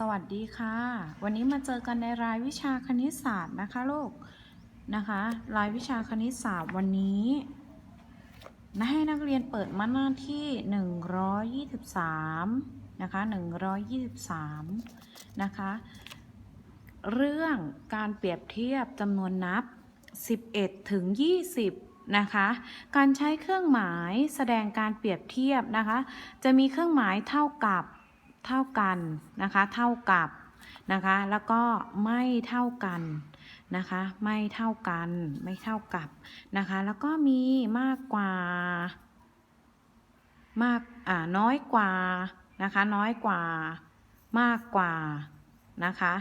สวัสดีค่ะ วันนี้มาเจอกันในรายวิชาคณิตศาสตร์นะคะลูกนะคะ รายวิชาคณิตศาสตร์วันนี้นะให้นักเรียนเปิดมาหน้าที่ 123 นะคะ 123 นะคะ เรื่องการเปรียบเทียบจำนวนนับ 11 ถึง 20 นะคะ การใช้เครื่องหมายแสดงการเปรียบเทียบนะคะ จะมีเครื่องหมายเท่ากับ เท่ากันนะคะ เท่ากับนะคะ แล้วก็ไม่เท่ากันนะคะ ไม่เท่ากัน ไม่เท่ากับนะคะ แล้วก็มีมากกว่า มาก อ่า น้อยกว่านะคะ น้อยกว่า มากกว่านะคะ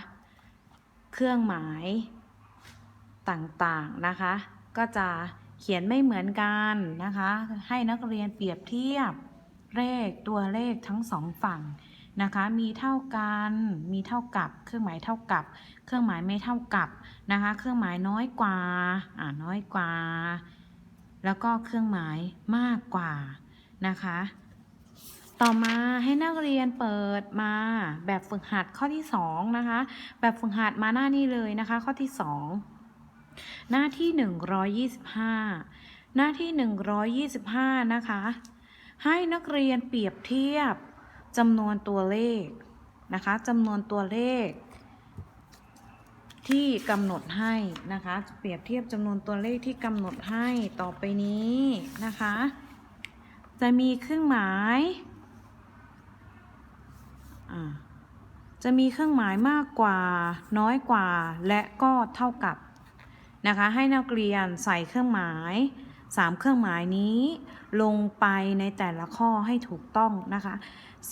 เครื่องหมายต่างๆนะคะ ก็จะเขียนไม่เหมือนกันนะคะ ให้นักเรียนเปรียบเทียบเลขตัวเลขทั้งสองฝั่ง นะคะ มีเท่ากัน มีเท่ากับ เครื่องหมายเท่ากับ เครื่องหมายไม่เท่ากับนะคะ เครื่องหมายน้อยกว่า อ่าน้อยกว่า แล้วก็เครื่องหมายมากกว่านะคะ ต่อมาให้นักเรียนเปิดมาแบบฝึกหัดข้อที่สองนะคะ แบบฝึกหัดมาหน้านี้เลยนะคะ ข้อที่สองหน้าที่หนึ่งร้อยยี่สิบห้าหน้าที่หนึ่งร้อยยี่สิบห้านะคะให้นักเรียนเปรียบเทียบ จำนวนตัวเลขนะคะจำนวนตัวเลข ที่กำหนดให้นะคะ เปรียบเทียบจำนวนตัวเลขที่กำหนดให้ต่อไปนี้นะคะ จะมีเครื่องหมายจะมีเครื่องหมายมากกว่าน้อยกว่าและก็เท่ากับนะคะให้นักเรียนใส่เครื่องหมายสามเครื่องหมายนี้ลงไปในแต่ละข้อให้ถูกต้องนะคะ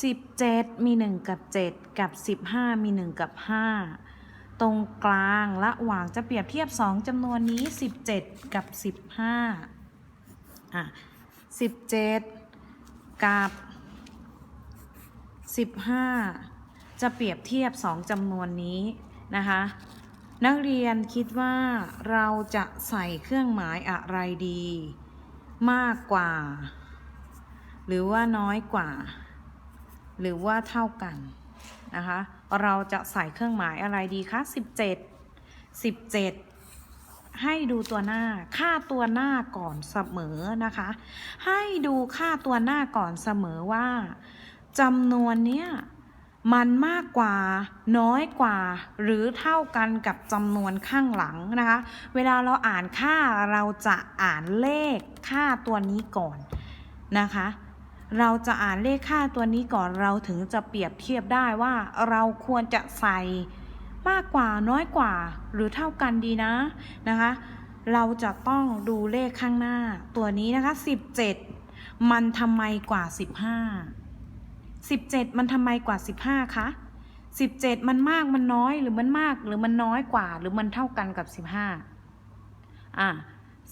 17 มี 1 กับ 7 กับ 15 มี 1 กับ 5 ตรงกลางระหว่างจะเปรียบเทียบ 2จำนวนนี้ 17 กับ 15อะ17 กับ 15 จะเปรียบเทียบ 2จำนวนนี้นะคะ นักเรียนคิดว่าเราจะใส่เครื่องหมายอะไรดี มากกว่า หรือว่าน้อยกว่า หรือว่าเท่ากันนะคะ เราจะใส่เครื่องหมายอะไรดีคะ 17 17 ให้ดูตัวหน้า ค่าตัวหน้าก่อนเสมอนะคะ ให้ดูค่าตัวหน้าก่อนเสมอว่าจำนวนเนี้ยมันมากกว่าน้อยกว่า หรือเท่ากันกับจำนวนข้างหลังนะคะ เวลาเราอ่านค่าเราจะอ่านเลขค่าตัวนี้ก่อนนะคะ เราจะอ่านเลขค่าตัวนี้ก่อนเราถึงจะเปรียบเทียบได้ว่าเราควรจะใส่มากกว่าน้อยกว่าหรือเท่ากันดีนะนะคะ เราจะต้องดูเลขข้างหน้า ตัวนี้นะคะ 17 มันทำไมกว่า 15 17 มันทำไมกว่า 15คะ17 มันมากมันน้อยหรือมันมากหรือมันน้อยกว่า หรือมันเท่ากันกับ 15อะ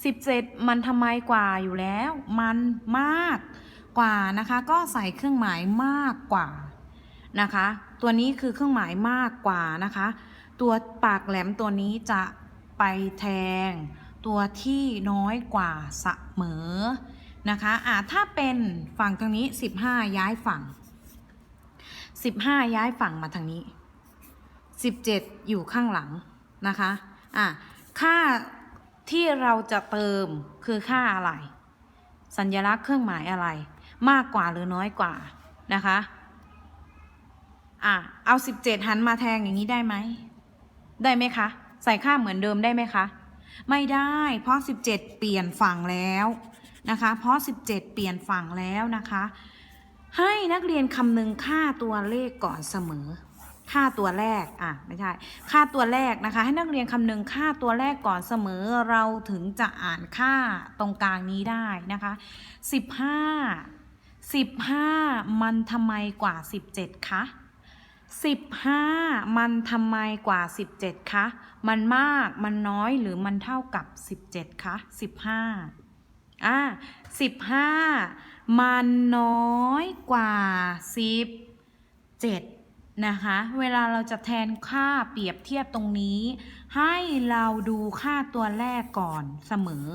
17 มันทำไมกว่าอยู่แล้ว มันมาก กว่านะคะ ก็ใส่เครื่องหมายมากกว่านะคะ ตัวนี้คือเครื่องหมายมากกว่านะคะ ตัวปากแหลมตัวนี้จะไปแทง ตัวที่น้อยกว่าเสมอนะคะอะถ้าเป็นฝั่งตรงนี้ 15 ย้ายฝั่ง 15 ย้ายฝั่งมาทางนี้ 17 อยู่ข้างหลังนะคะอะค่าที่เราจะเติมคือค่าอะไร สัญลักษณ์เครื่องหมายอะไร มากกว่าหรือน้อยกว่านะคะอะเอา17หันมาแทงอย่างนี้ได้ไหมได้ไหมคะ ใส่ค่าเหมือนเดิมได้ไหมคะ ไม่ได้ เพราะ17เจ็ดเปลี่ยนฝั่งแล้วนะคะ เพราะ17เปลี่ยนฝั่งแล้วนะคะ ให้นักเรียนคำนึงค่าตัวเลขก่อนเสมอ ค่าตัวแรกอะไม่ใช่ ค่าตัวแรกนะคะ ให้นักเรียนคำนึงค่าตัวแรกก่อนเสมอ เราถึงจะอ่านค่าตรงกลางนี้ได้นะคะ15 15 มันทำไมกว่า 17คะ15 มันทำไมกว่า 17คะมันมากมันน้อยหรือมันเท่ากับ 17คะ15อ่า15 มันน้อยกว่า 17 นะคะ เวลาเราจะแทนค่าเปรียบเทียบตรงนี้ ให้เราดูค่าตัวแรกก่อนเสมอ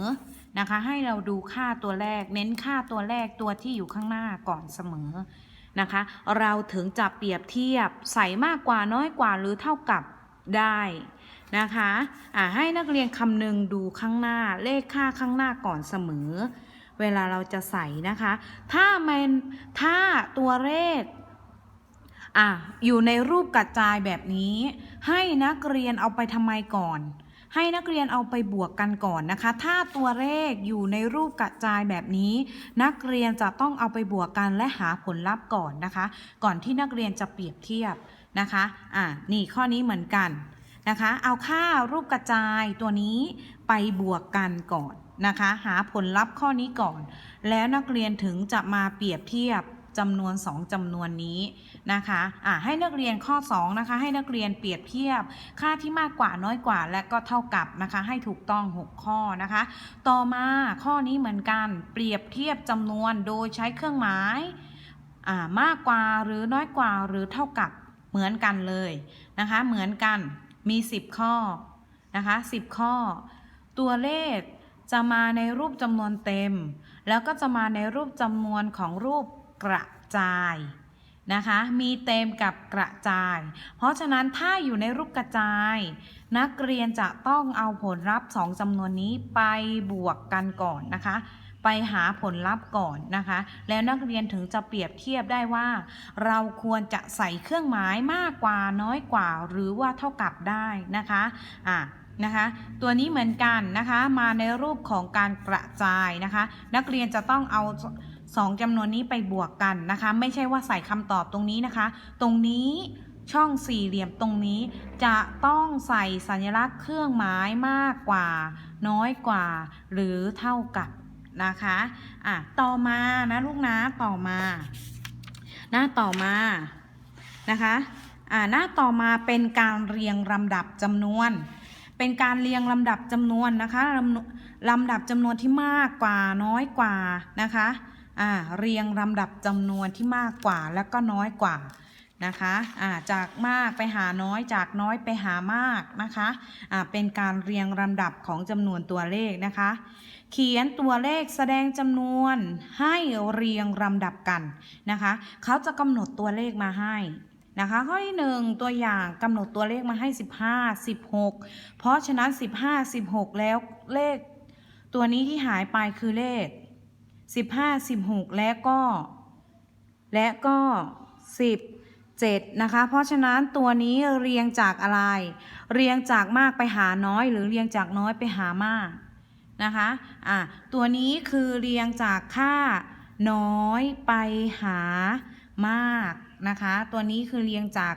นะคะ ให้เราดูค่าตัวแรก เน้นค่าตัวแรกตัวที่อยู่ข้างหน้าก่อนเสมอนะคะ เราถึงจะเปรียบเทียบใส่มากกว่าน้อยกว่าหรือเท่ากับได้นะคะอ่าให้นักเรียนคำนึงดูข้างหน้าเลขค่าข้างหน้าก่อนเสมอ เวลาเราจะใส่นะคะ ถ้ามันถ้าตัวเลขอะอยู่ในรูปกระจายแบบนี้ ให้นักเรียนเอาไปทำไมก่อน ให้นักเรียนเอาไปบวกกันก่อนนะคะ ถ้าตัวเลขอยู่ในรูปกระจายแบบนี้ นักเรียนจะต้องเอาไปบวกกันและหาผลลัพธ์ก่อนนะคะ ก่อนที่นักเรียนจะเปรียบเทียบนะคะ อะนี่ข้อนี้เหมือนกันนะคะ เอาค่ารูปกระจายตัวนี้ไปบวกกันก่อนนะคะ หาผลลัพธ์ข้อนี้ก่อน แล้วนักเรียนถึงจะมาเปรียบเทียบจำนวน 2จำนวนนี้ นะคะะให้นักเรียนข้อ2นะคะให้นักเรียนเปรียบเทียบ ค่าที่มากกว่าน้อยกว่า และก็เท่ากับนะคะให้ถูกต้อง 6 ข้อนะคะ ต่อมาข้อนี้เหมือนกันเปรียบเทียบจำนวนโดยใช้เครื่องหมายมากกว่าหรือน้อยกว่าหรือเท่ากับเหมือนกันเลยนะคะเหมือนกันมี 10 ข้อนะคะ10 ข้อ ตัวเลขจะมาในรูปจำนวนเต็ม แล้วก็จะมาในรูปจำนวนของรูปกระจาย นะคะ มีเต็มกับกระจาย เพราะฉะนั้นถ้าอยู่ในรูปกระจาย นักเรียนจะต้องเอาผลลัพธ์สองจำนวนนี้ไปบวกกันก่อนนะคะ ไปหาผลลัพธ์ก่อนนะคะ แล้วนักเรียนถึงจะเปรียบเทียบได้ว่า เราควรจะใส่เครื่องหมายมากกว่าน้อยกว่า หรือว่าเท่ากับได้นะคะอะนะคะตัวนี้เหมือนกันนะคะมาในรูปของการกระจายนะคะ นักเรียนจะต้องเอา สองจำนวนนี้ไปบวกกันนะคะ ไม่ใช่ว่าใส่คำตอบตรงนี้นะคะ ตรงนี้ช่องสี่เหลี่ยมตรงนี้ จะต้องใส่สัญลักษณ์เครื่องหมายมากกว่า น้อยกว่า หรือเท่ากับนะคะอะต่อมานะลูกนะต่อมาหน้าต่อมานะคะอ่าหน้าต่อมาเป็นการเรียงลำดับจำนวน เป็นการเรียงลำดับจำนวนนะคะลำลำดับจำนวนที่มากกว่าน้อยกว่านะคะ อ่าเรียงลำดับจำนวนที่มากกว่าแล้วก็น้อยกว่านะคะอ่าจากมากไปหาน้อยจากน้อยไปหามากนะคะอ่าเป็นการเรียงลำดับของจำนวนตัวเลขนะคะ เขียนตัวเลขแสดงจำนวนให้เรียงลำดับกันนะคะเขาจะกำหนดตัวเลขมาให้นะคะข้อที่ 1 ตัวอย่างกำหนดตัวเลขมาให้ 15 16 เพราะฉะนั้น 15 16 แล้วเลข ตัวนี้ที่หายไปคือเลข 15 16และก็ และก็17นะคะ เพราะฉะนั้นตัวนี้เรียงจากอะไร เรียงจากมากไปหาน้อย หรือเรียงจากน้อยไปหามากนะคะอะตัวนี้คือเรียงจากค่าน้อยไปหามากนะคะ ตัวนี้คือเรียงจาก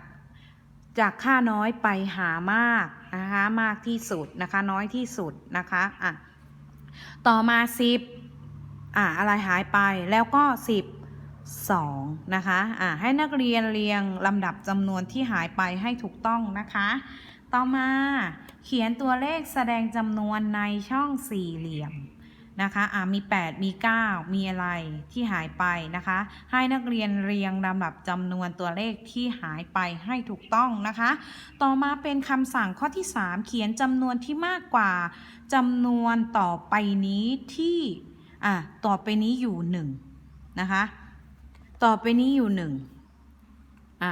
จากค่าน้อยไปหามากนะคะ มากที่สุดนะคะ น้อยที่สุดนะคะอะต่อมา10 อะอะไรหายไปแล้วก็10 2นะคะอะให้นักเรียนเรียงลำดับจำนวนที่หายไปให้ถูกต้องนะคะ ต่อมาเขียนตัวเลขแสดงจำนวนในช่องสี่เหลี่ยมนะคะอ่ามี 8 มี 9 มีอะไรที่หายไปนะคะ ให้นักเรียนเรียงลำดับจำนวนตัวเลขที่หายไปให้ถูกต้องนะคะ ต่อมาเป็นคำสั่งข้อที่ 3 เขียนจำนวนที่มากกว่าจำนวนต่อไปนี้ที่ อะต่อไปนี้อยู่1นะคะ ต่อไปนี้อยู่1อะ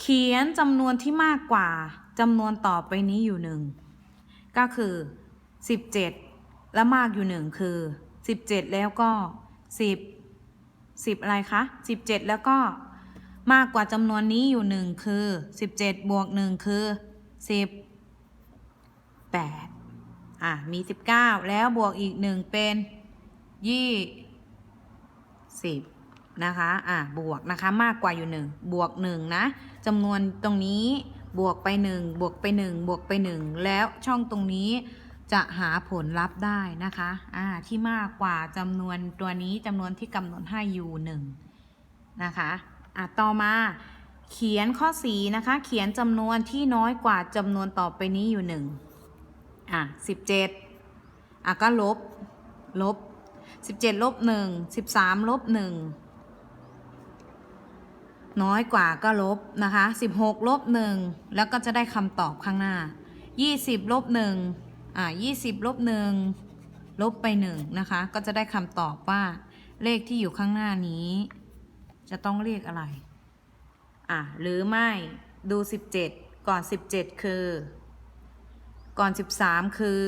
เขียนจำนวนที่มากกว่าจำนวนต่อไปนี้อยู่หนึ่งก็คือ 17 และมากอยู่หนึ่งคือ 17 แล้วก็ 10 10 อะไรคะ 17 แล้วก็มากกว่าจำนวนนี้อยู่หนึ่งคือ 17 บวก1คือ18อะมี 19 แล้วบวกอีก1เป็น 20นะคะอะบวกนะคะมากกว่าอยู่1บวก1นะจำนวนตรงนี้บวกไป1บวกไป1บวกไป1แล้วช่องตรงนี้จะหาผลลัพธ์ได้นะคะอ่าที่มากกว่าจำนวนตัวนี้จำนวนที่กำหนดให้อยู่1นะคะอะต่อมาเขียนข้อสีนะคะ เขียนจำนวนที่น้อยกว่าจำนวนต่อไปนี้อยู่1อะ17อะก็ลบลบ สิบเจ็ดลบหนึ่งสิบสามลบหนึ่งน้อยกว่าก็ลบนะคะสิบหกลบหนึ่งแล้วก็จะได้คำตอบข้างหน้ายี่สิบลบหนึ่งอ่ายี่สิบลบหนึ่งลบไปหนึ่งนะคะ ก็จะได้คำตอบว่าเลขที่อยู่ข้างหน้านี้ จะต้องเรียกอะไร อะ หรือไม่ดูสิบเจ็ดก่อนสิบเจ็ดคือ ก่อนสิบสามคือ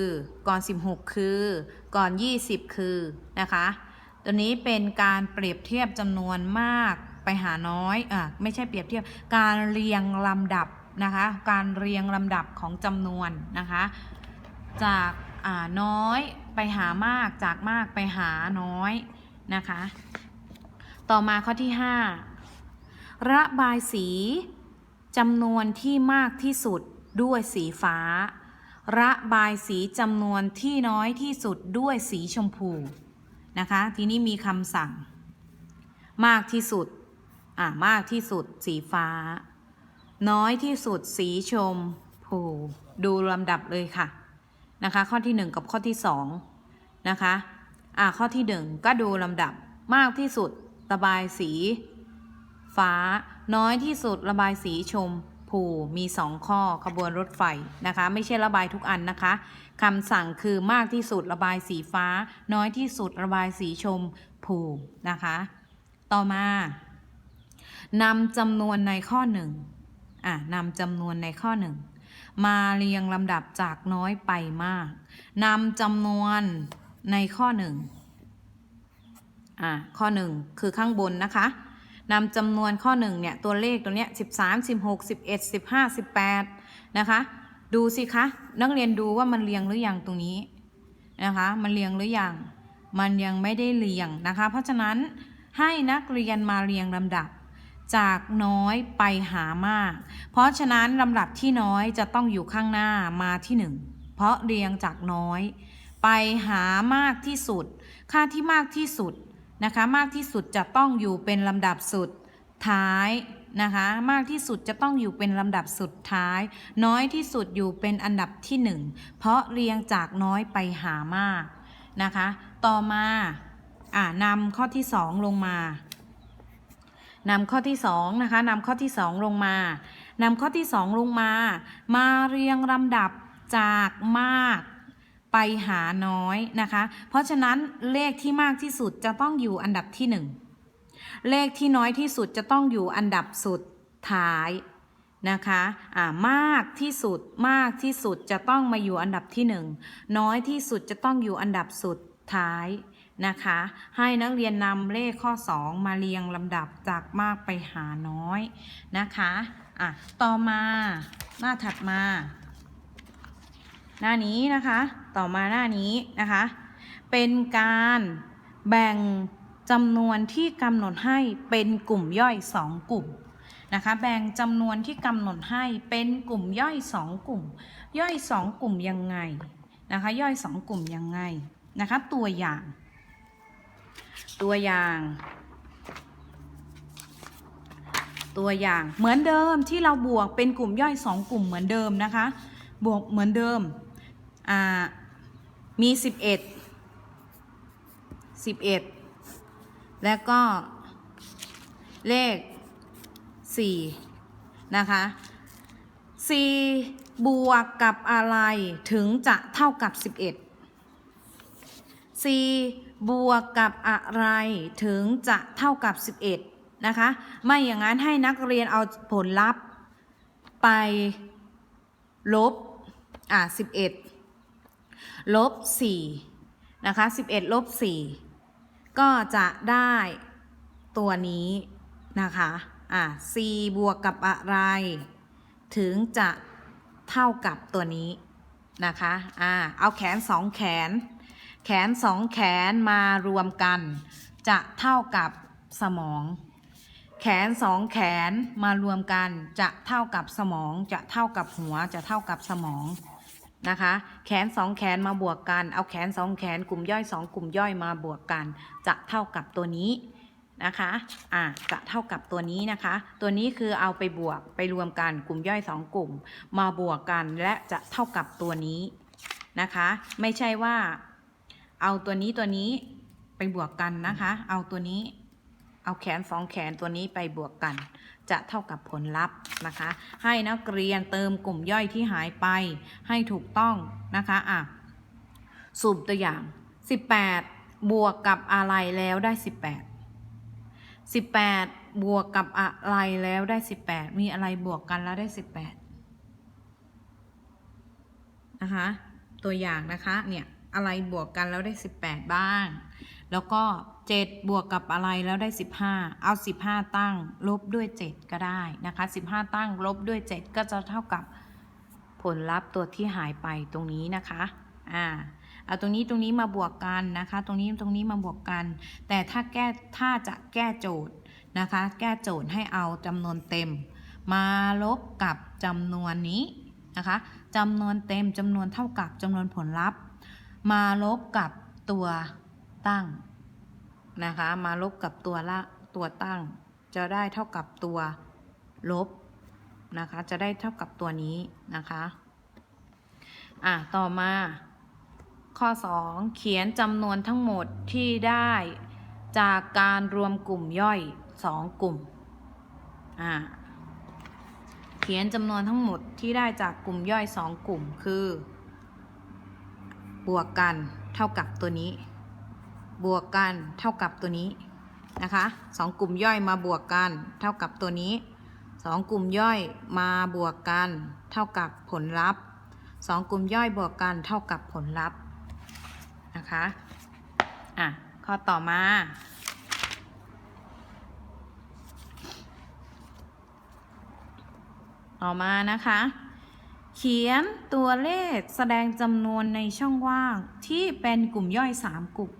ก่อนสิบหกคือ ก่อน 20 คือนะคะ ตัวนี้เป็นการเปรียบเทียบจำนวนมากไปหาน้อยอะไม่ใช่เปรียบเทียบ การเรียงลำดับนะคะ การเรียงลำดับของจำนวนนะคะ จากอ่าน้อยไปหามากจากมากไปหาน้อยนะคะ ต่อมาข้อที่ 5 ระบายสีจำนวนที่มากที่สุดด้วยสีฟ้า ระบายสีจำนวนที่น้อยที่สุดด้วยสีชมพูนะคะ ทีนี้มีคำสั่ง มากที่สุด อ่ามากที่สุดสีฟ้า น้อยที่สุดสีชมพู ดูลำดับเลยค่ะนะคะ ข้อที่ 1 กับข้อที่2นะคะ อ่าข้อที่ 1 ก็ดูลำดับมากที่สุดระบายสี ฟ้า น้อยที่สุดระบายสีชม พูมี 2 ข้อขบวนรถไฟนะคะ ไม่ใช่ระบายทุกอันนะคะคำสั่งคือมากที่สุดระบายสีฟ้า น้อยที่สุดระบายสีชมพูนะคะ ต่อมานำจำนวนในข้อหนึ่งอะนำจำนวนในข้อหนึ่งมาเรียงลำดับจากน้อยไปมากนำจำนวนในข้อหนึ่งอะข้อหนึ่งคือข้างบนนะคะ นำจำนวนข้อหนึ่งเนี่ยตัวเลขตัวเนี้ย13 16 11 15 18นะคะดูสิคะนักเรียนดูว่ามันเรียงหรือยังตรงนี้นะคะมันเรียงหรือยังมันยังไม่ได้เรียงนะคะ เพราะฉะนั้นให้นักเรียนมาเรียงลำดับ จากน้อยไปหามาก เพราะฉะนั้นลำดับที่น้อยจะต้องอยู่ข้างหน้ามาที่หนึ่งเพราะเรียงจากน้อย ไปหามากที่สุด ค่าที่มากที่สุด นะคะ มากที่สุดจะต้องอยู่เป็นลำดับสุดท้ายนะคะ มากที่สุดจะต้องอยู่เป็นลำดับสุดท้าย น้อยที่สุดอยู่เป็นอันดับที่หนึ่งเพราะเรียงจากน้อยไปหามากนะคะ ต่อมาอ่านำข้อที่สองลงมานำข้อที่2นะคะนำข้อที่2ลงมานำข้อที่2ลงมา มาเรียงลำดับจากมาก ไปหาน้อยนะคะ เพราะฉะนั้นเลขที่มากที่สุดจะต้องอยู่อันดับที่ 1 เลขที่น้อยที่สุดจะต้องอยู่อันดับสุดท้ายนะคะอ่ามากที่สุดมากที่สุดจะต้องมาอยู่อันดับที่ 1 น้อยที่สุดจะต้องอยู่อันดับสุดท้ายนะคะ ให้นักเรียนนำเลขข้อ 2 มาเรียงลำดับจากมากไปหาน้อยนะคะอะต่อมาหน้าถัดมา หน้านี้นะคะ ต่อมาหน้านี้นะคะ เป็นการแบ่งจำนวนที่กำหนดให้เป็นกลุ่มย่อย 2 กลุ่มนะคะ แบ่งจำนวนที่กำหนดให้เป็นกลุ่มย่อย 2 กลุ่ม ย่อย 2 กลุ่มยังไงนะคะ ย่อย 2 กลุ่มยังไงนะคะ ตัวอย่าง ตัวอย่าง ตัวอย่างเหมือนเดิมที่เราบวกเป็นกลุ่มย่อย 2 กลุ่มเหมือนเดิมนะคะ บวกเหมือนเดิม อ่ามี11 11แล้วก็เลข4นะคะ4บวกกับอะไรถึงจะเท่ากับ11 4บวกกับอะไรถึงจะเท่ากับ11นะคะ ไม่อย่างนั้นให้นักเรียนเอาผลลัพธ์ไปลบอ่า11 ลบ4นะคะ11ลบ4ก็จะได้ตัวนี้นะคะอ่า c บวกกับอะไร ถึงจะเท่ากับตัวนี้นะคะอ่าเอาแขนสองแขน แขนสองแขนมารวมกัน จะเท่ากับสมอง แขนสองแขนมารวมกัน จะเท่ากับสมอง จะเท่ากับหัว จะเท่ากับสมอง นะคะ แขนสองแขนมาบวกกัน เอาแขนสองแขนกลุ่มย่อยสองกลุ่มย่อยมาบวกกัน จะเท่ากับตัวนี้นะคะอ่าจะเท่ากับตัวนี้นะคะ ตัวนี้คือเอาไปบวกไปรวมกันกลุ่มย่อยสองกลุ่ม มาบวกกันและจะเท่ากับตัวนี้นะคะ ไม่ใช่ว่า เอาตัวนี้ตัวนี้ไปบวกกันนะคะ เอาตัวนี้ เอาแขนสองแขนตัวนี้ไปบวกกัน จะเท่ากับผลลัพธ์นะคะ ให้นักเรียนเติมกลุ่มย่อยที่หายไปให้ถูกต้องนะคะอะสูบตัวอย่าง 18 บวกกับอะไรแล้วได้ 18 18 บวกกับอะไรแล้วได้สิบแปดมีอะไรบวกกันแล้วได้สิบแปดนะคะ ตัวอย่างนะคะ เนี่ย อะไรบวกกันแล้วได้สิบแปดบ้าง แล้วก็เจ็ดบวกกับอะไรแล้วได้สิบห้าเอาสิบห้าตั้ง ลบด้วยเจ็ดก็ได้นะคะสิบห้าตั้ง ลบด้วยเจ็ดก็จะเท่ากับผลลัพธ์ตัวที่หายไปตรงนี้นะคะ อ่า เอาตรงนี้ตรงนี้มาบวกกันนะคะ ตรงนี้ตรงนี้มาบวกกัน แต่ถ้าแก้ถ้าจะแก้โจทย์นะคะ แก้โจทย์ให้เอาจำนวนเต็ม มาลบกับจำนวนนี้นะคะจำนวนเต็มจำนวนเท่ากับจำนวนผลลัพธ์ มาลบกับตัว ตั้งนะคะ มาลบกับตัวละตัวตั้ง จะได้เท่ากับตัวลบนะคะ จะได้เท่ากับตัวนี้นะคะอะต่อมาข้อ 2 เขียนจำนวนทั้งหมดที่ได้จากการรวมกลุ่มย่อย 2 กลุ่มอ่าเขียนจำนวนทั้งหมดที่ได้จากกลุ่มย่อย 2 กลุ่มคือบวกกันเท่ากับตัวนี้ บวกกันเท่ากับตัวนี้นะคะสองกลุ่มย่อยมาบวกกันเท่ากับตัวนี้สองกลุ่มย่อยมาบวกกันเท่ากับผลลัพธ์สองกลุ่มย่อยบวกกันเท่ากับผลลัพธ์นะคะอะข้อต่อมาต่อมานะคะ เขียนตัวเลขแสดงจำนวนในช่องว่างที่เป็นกลุ่มย่อย 3 กลุ่ม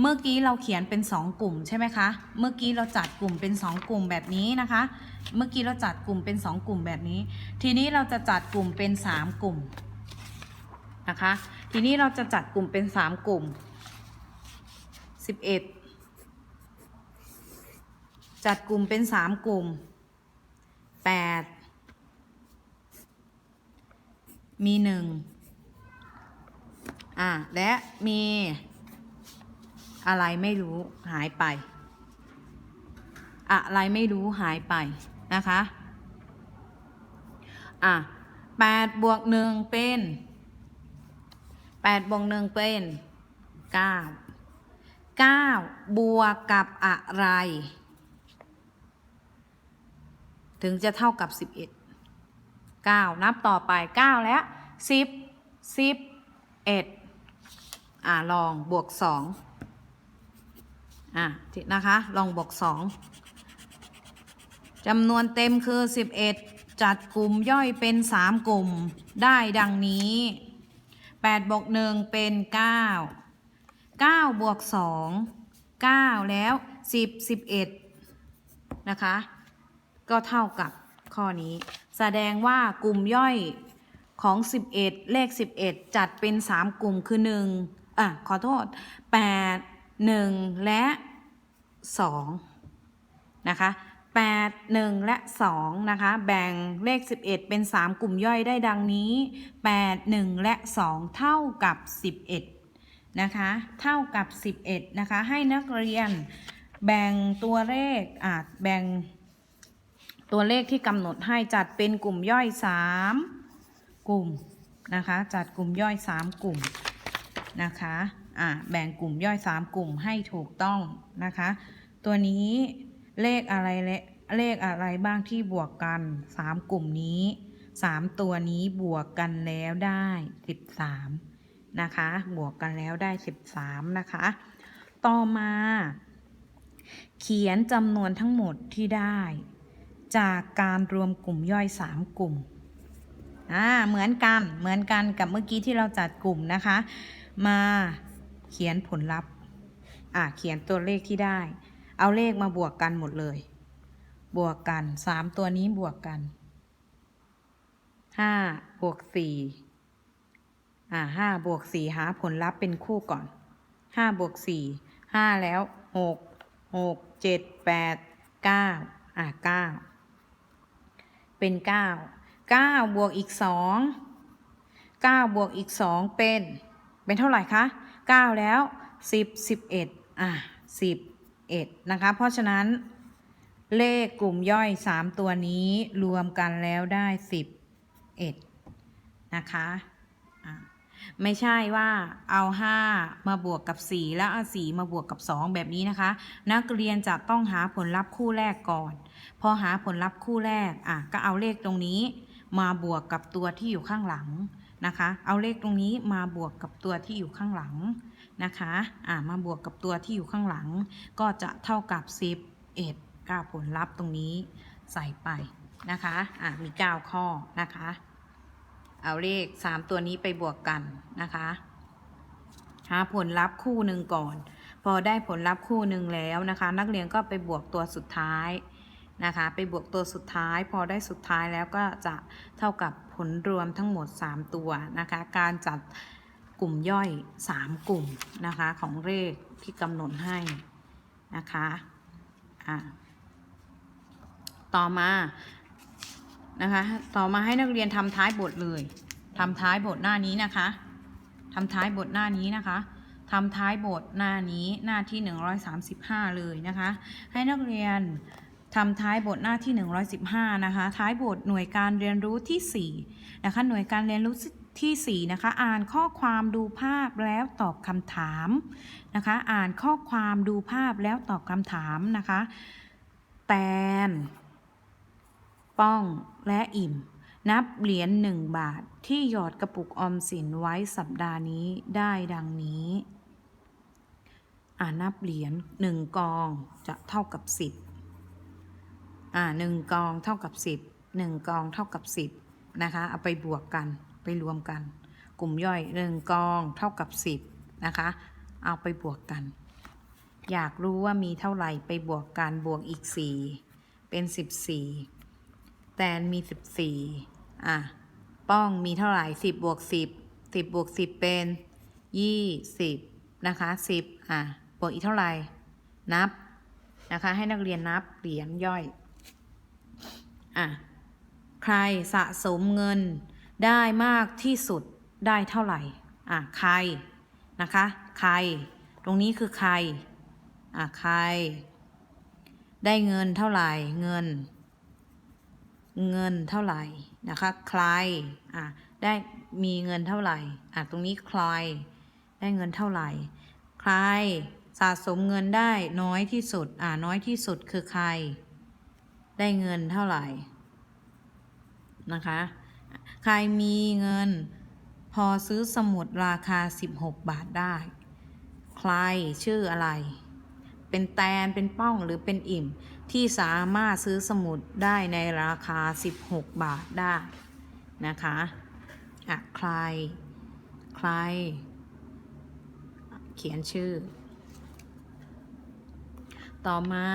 เมื่อกี้เราเขียนเป็น 2 กลุ่มใช่ไหมคะ เมื่อกี้เราจัดกลุ่มเป็น 2 กลุ่มแบบนี้นะคะ เมื่อกี้เราจัดกลุ่มเป็น 2 กลุ่มแบบนี้ ทีนี้เราจะจัดกลุ่มเป็น 3 กลุ่มนะคะ ทีนี้เราจะจัดกลุ่มเป็น 3 กลุ่ม 11 จัดกลุ่มเป็น 3 กลุ่ม 8 มีหนึ่งอะและมี อะไรไม่รู้หายไป อะไรไม่รู้หายไปนะคะ อะแปดบวกหนึ่งเป็นแปดบวกหนึ่งเป็นเก้าเก้าบวกกับอะไร ถึงจะเท่ากับสิบเอ็ด9นับต่อไป9แล้ว10 11อ่าลองบวก2อ่ อะนะคะ ลองบวก2จำนวนเต็มคือ 11 จัดกลุ่มย่อยเป็น 3 กลุ่มได้ดังนี้8บวก1เป็น 9 9 บวก 2 9 แล้ว 10 11 นะคะ ก็เท่ากับข้อนี้ แสดงว่ากลุ่มย่อยของ 11 เลข 11 จัดเป็น 3 กลุ่มคือ 1 อะ ขอโทษ 8 1 และ 2 นะคะ 8 1 และ 2 นะคะ แบ่งเลข 11 เป็น 3 กลุ่มย่อยได้ดังนี้ 8 1 และ 2 เท่ากับ 11 นะคะ เท่ากับ 11 นะคะ ให้นักเรียนแบ่งตัวเลขอาจแบ่งตัวเลขที่กำหนดให้จัดเป็นกลุ่มย่อย 3 กลุ่มนะคะ จัดกลุ่มย่อย 3 กลุ่มนะคะ อ่าแบ่งกลุ่มย่อย 3 กลุ่มให้ถูกต้องนะคะ ตัวนี้เลขอะไรเลเลขอะไรบ้างที่บวกกัน 3 กลุ่มนี้ 3 ตัวนี้บวกกันแล้วได้ 13 นะคะ บวกกันแล้วได้ 13 นะคะ ต่อมา เขียนจำนวนทั้งหมดที่ได้ จากการรวมกลุ่มย่อย 3 กลุ่มอ่าเหมือนกันเหมือนกันกับเมื่อกี้ที่เราจัดกลุ่มนะคะ มา เขียนผลลัพธ์ อ่าเขียนตัวเลขที่ได้ เอาเลขมาบวกกันหมดเลย บวกกัน3ตัวนี้บวกกัน5บวก4อ่า5บวก4หาผลลัพธ์เป็นคู่ก่อน5บวก4 5แล้ว6 6 7 8 9อ่า9เป็น9 9บวกอีก2 9บวกอีก2เป็น เป็นเท่าไหร่คะ 9 แล้ว 10 11อะ11 นะคะ เพราะฉะนั้น เลขกลุ่มย่อย 3 ตัวนี้รวมกันแล้วได้ 11 นะคะไม่ใช่ว่าเอา 5 มาบวกกับ 4 แล้วเอา4มาบวกกับ 2 แบบนี้นะคะ นักเรียนจะต้องหาผลลัพธ์คู่แรกก่อน พอหาผลลัพธ์คู่แรกอะก็เอาเลขตรงนี้ มาบวกกับตัวที่อยู่ข้างหลัง นะคะ เอาเลขตรงนี้มาบวกกับตัวที่อยู่ข้างหลังนะคะอะมาบวกกับตัวที่อยู่ข้างหลัง ก็จะเท่ากับ 11ก้าผลลัพธ์ตรงนี้ใส่ไปนะคะอะมี 9 ข้อนะคะ เอาเลข 3 ตัวนี้ไปบวกกันนะคะหาผลลัพธ์คู่หนึ่งก่อน พอได้ผลลัพธ์คู่หนึ่งแล้วนะคะ นักเรียนก็ไปบวกตัวสุดท้าย นะคะ ไปบวกตัวสุดท้าย พอได้สุดท้ายแล้วก็จะเท่ากับผลรวมทั้งหมด 3 ตัวนะคะ การจัดกลุ่มย่อย 3 กลุ่มนะคะของเลขที่กำหนดให้นะคะะต่อมานะคะ ต่อมาให้นักเรียนทำท้ายบทเลยทำท้ายบทหน้านี้นะคะทำท้ายบทหน้านี้นะคะทำท้ายบทหน้านี้หน้าที่ 135 เลยนะคะ ให้นักเรียน ทำท้ายบทหน้าที่ 115 นะคะ ท้ายบทหน่วยการเรียนรู้ที่4นะคะ หน่วยการเรียนรู้ที่4นะคะ อ่านข้อความดูภาพแล้วตอบคำถามนะคะ อ่านข้อความดูภาพแล้วตอบคำถามนะคะ แตน ป้อง และอิ่ม นับเหรียญหนึ่งบาทที่หยอดกระปุกออมสินไว้สัปดาห์นี้ได้ดังนี้ อ่านับเหรียญหนึ่งกองจะเท่ากับสิบ อ่าหนึ่งกองเท่ากับสิบหนึ่งกองเท่ากับสิบนะคะ เอาไปบวกกันไปรวมกัน กลุ่มย่อยหนึ่งกองเท่ากับสิบนะคะ เอาไปบวกกัน อยากรู้ว่ามีเท่าไหร่ไปบวกกันบวกอีกสี่เป็นสิบสี่แตนมีสิบสี่อะป้องมีเท่าไหร่สิบบวกสิบสิบบวกสิบเป็นยี่สิบนะคะสิบอะบวกอีกเท่าไหร่นับนะคะ ให้นักเรียนนับเหรียญย่อย อะใครสะสมเงินได้มากที่สุดได้เท่าไหร่อะใครนะคะ ใคร ตรงนี้คือใครอะใคร ได้เงินเท่าไหร่เงิน เงินเท่าไหร่นะคะใครอะได้มีเงินเท่าไหร่อะตรงนี้ใคร ได้เงินเท่าไหร่ ใครสะสมเงินได้น้อยที่สุดอะน้อยที่สุดคือใคร ได้เงินเท่าไหร่นะคะ ใครมีเงินพอซื้อสมุดราคา 16 บาทได้ ใครชื่ออะไร เป็นแตนเป็นป้องหรือเป็นอิ่มที่สามารถซื้อสมุดได้ในราคา 16 บาทได้นะคะอะใคร ใคร เขียนชื่อ ต่อมา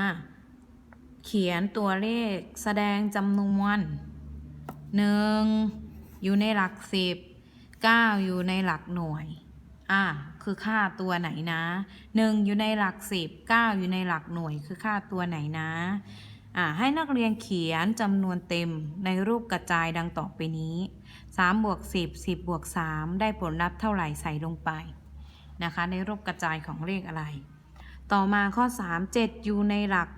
เขียนตัวเลขแสดงจำนวนหนึ่งอยู่ในหลักสิบเก้าอยู่ในหลักหน่วย อะคือค่าตัวไหนนะหนึ่งอยู่ในหลักสิบเก้าอยู่ในหลักหน่วย คือค่าตัวไหนนะอะให้นักเรียนเขียนจำนวนเต็มในรูปกระจายดังต่อไปนี้3บวก10 10บวก3ได้ผลลัพธ์เท่าไหร่ใส่ลงไปนะคะ ในรูปกระจายของเลขอะไร ต่อมาข้อ 3 7 อยู่ในหลัก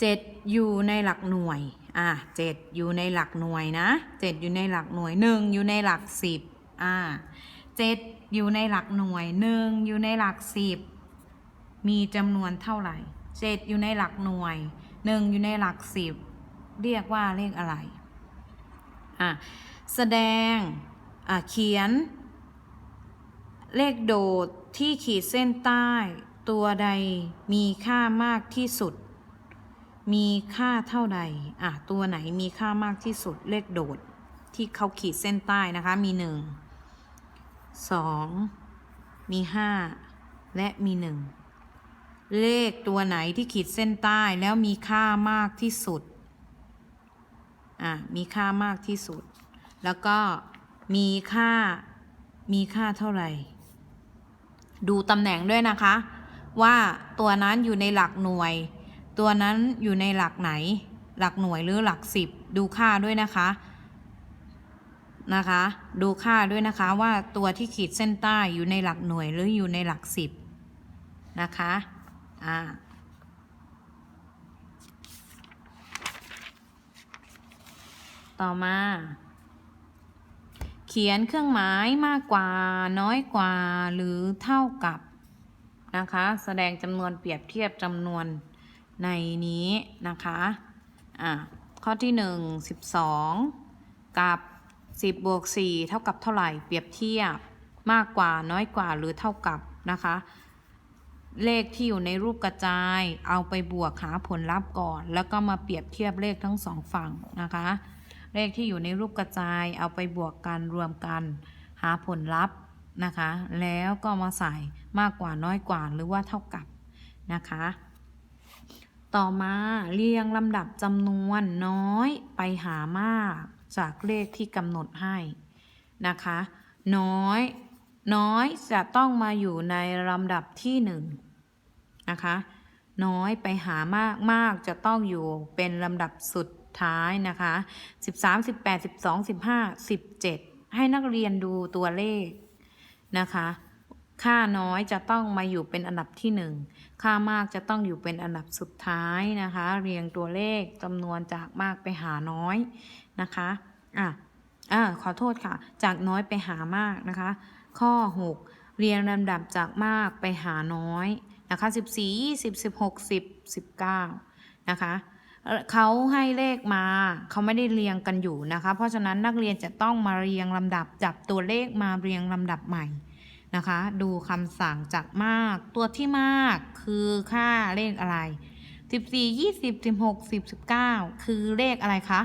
7 อยู่ในหลักหน่วย อะ7อยู่ในหลักหน่วยนะ 7 อยู่ในหลักหน่วย 1 อยู่ในหลัก 10 อ่า7อยู่ในหลักหน่วย 1 อยู่ในหลัก 10 มีจำนวนเท่าไหร่ 7 อยู่ในหลักหน่วย 1 อยู่ในหลัก 10 เรียกว่าเลขอะไร อะแสดง อะเขียน เลขโดดที่ขีดเส้นใต้ ตัวใดมีค่ามากที่สุด มีค่าเท่าใดอะตัวไหนมีค่ามากที่สุดเลขโดดที่เขาขีดเส้นใต้นะคะ มีหนึ่งสองมีห้าและมีหนึ่งเลขตัวไหนที่ขีดเส้นใต้แล้วมีค่ามากที่สุด อะ มีค่ามากที่สุด แล้วก็มีค่า มีค่าเท่าไหร่ ดูตำแหน่งด้วยนะคะ ว่าตัวนั้นอยู่ในหลักหน่วย ตัวนั้นอยู่ในหลักไหน หลักหน่วยหรือหลักสิบดูค่าด้วยนะคะนะคะ ดูค่าด้วยนะคะว่าตัวที่ขีดเส้นใต้อยู่ในหลักหน่วยหรืออยู่ในหลักสิบนะคะอ่าต่อมา เขียนเครื่องหมายมากกว่าน้อยกว่าหรือเท่ากับนะคะ แสดงจำนวนเปรียบเทียบจำนวน ในนี้นะคะอะข้อที่ 1 12 กับ 10บวก4เท่ากับเท่าไหร่เปรียบเทียบมากกว่าน้อยกว่าหรือเท่ากับนะคะ เลขที่อยู่ในรูปกระจาย เอาไปบวกหาผลลัพธ์ก่อน แล้วก็มาเปรียบเทียบเลขทั้งสองฝั่งนะคะ เลขที่อยู่ในรูปกระจาย เอาไปบวกกันรวมกัน หาผลลัพธ์นะคะ แล้วก็มาใส่มากกว่าน้อยกว่าหรือว่าเท่ากับนะคะ ต่อมาเรียงลำดับจำนวนน้อยไปหามาก จากเลขที่กำหนดให้นะคะ น้อย น้อยจะต้องมาอยู่ในลำดับที่หนึ่งนะคะ น้อยไปหามากมากจะต้องอยู่เป็นลำดับสุดท้ายนะคะ 13 18 12 15 17 ให้นักเรียนดูตัวเลขนะคะ ค่าน้อยจะต้องมาอยู่เป็นอันดับที่หนึ่งค่ามากจะต้องอยู่เป็นอันดับสุดท้ายนะคะ เรียงตัวเลขจำนวนจากมากไปหาน้อยนะคะอะอ่าขอโทษค่ะ จากน้อยไปหามากนะคะ ข้อ 6 เรียงลำดับจากมากไปหาน้อยนะคะ14 20 16 10 19นะคะเอ่อเขาให้เลขมา เขาไม่ได้เรียงกันอยู่นะคะ เพราะฉะนั้นนักเรียนจะต้องมาเรียงลำดับจับตัวเลขมาเรียงลำดับใหม่ นะคะ ดูคำสั่งจากมาก ตัวที่มากคือค่าเลขอะไร 14 20 16 10 19 คือเลขอะไรคะ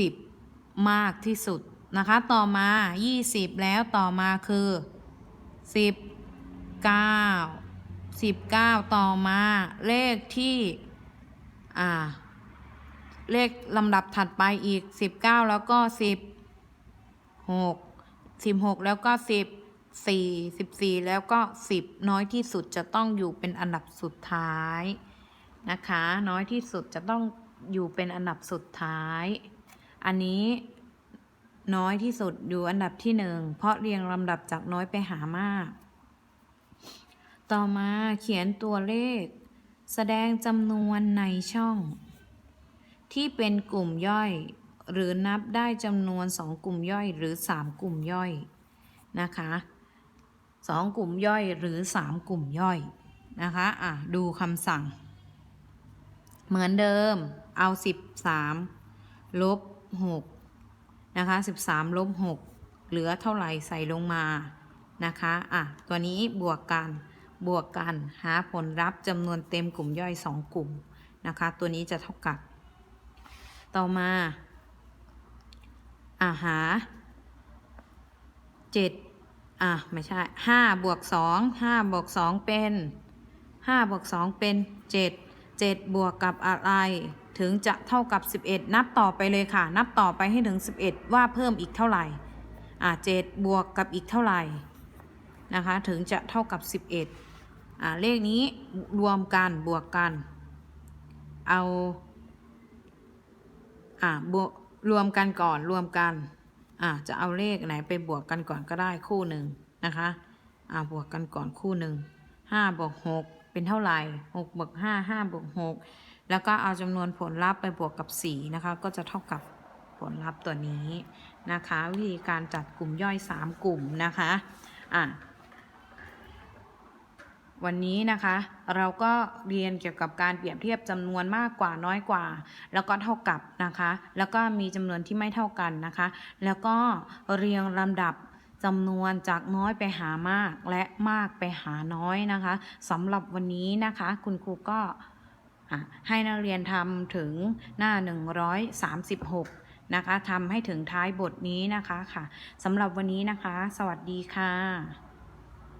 20 มากที่สุดนะคะ ต่อมา 20 แล้วต่อมาคือ 19 19 ต่อมาเลขที่ อ่า เลขลำดับถัดไปอีก 19 แล้วก็ 16 16แล้วก็14 14แล้วก็10น้อยที่สุดจะต้องอยู่เป็นอันดับสุดท้ายนะคะ น้อยที่สุดจะต้องอยู่เป็นอันดับสุดท้าย อันนี้น้อยที่สุดอยู่อันดับที่หนึ่งเพราะเรียงลำดับจากน้อยไปหามาก ต่อมาเขียนตัวเลข แสดงจำนวนในช่อง ที่เป็นกลุ่มย่อย หรือนับได้จำนวนสองกลุ่มย่อยหรือสามกลุ่มย่อยนะคะสองกลุ่มย่อยหรือสามกลุ่มย่อยนะคะอะดูคำสั่ง เหมือนเดิมเอา 13ลบ6นะคะ13ลบ6เหลือเท่าไหร่ใส่ลงมานะคะอะตัวนี้บวกกันบวกกันหาผลลัพธ์จำนวนเต็มกลุ่มย่อย 2 กลุ่มนะคะ ตัวนี้จะเท่ากับ ต่อมา อะหา7อะไม่ใช่5บวก2 5บวก2เป็น5บวก2เป็น7 7บวกกับอะไร ถึงจะเท่ากับ11นับต่อไปเลยค่ะ นับต่อไปให้ถึง11ว่าเพิ่มอีกเท่าไหร่อะ7บวกกับอีกเท่าไหร่นะคะถึงจะเท่ากับ11อะเลขนี้รวมกันบวกกัน เอาอะบวก รวมกันก่อนรวมกัน อะจะเอาเลขไหนไปบวกกันก่อนก็ได้คู่หนึ่งนะคะ อะบวกกันก่อนคู่หนึ่งห้าบวกหกเป็นเท่าไหร่หกบวกห้าห้าบวกหกแล้วก็เอาจำนวนผลลัพธ์ไปบวกกับสี่นะคะ ก็จะเท่ากับผลลัพธ์ตัวนี้นะคะ วิธีการจัดกลุ่มย่อย 3 กลุ่มนะคะ อะ วันนี้นะคะ เราก็เรียนเกี่ยวกับการเปรียบเทียบจำนวนมากกว่าน้อยกว่า แล้วก็เท่ากับนะคะ แล้วก็มีจำนวนที่ไม่เท่ากันนะคะ แล้วก็เรียงลำดับจำนวนจากน้อยไปหามากและมากไปหาน้อยนะคะสำหรับวันนี้นะคะ คุณครูก็ให้นักเรียนทำถึงหน้า 136 นะคะทำให้ถึงท้ายบทนี้นะคะค่ะสำหรับวันนี้นะคะ สวัสดีค่ะ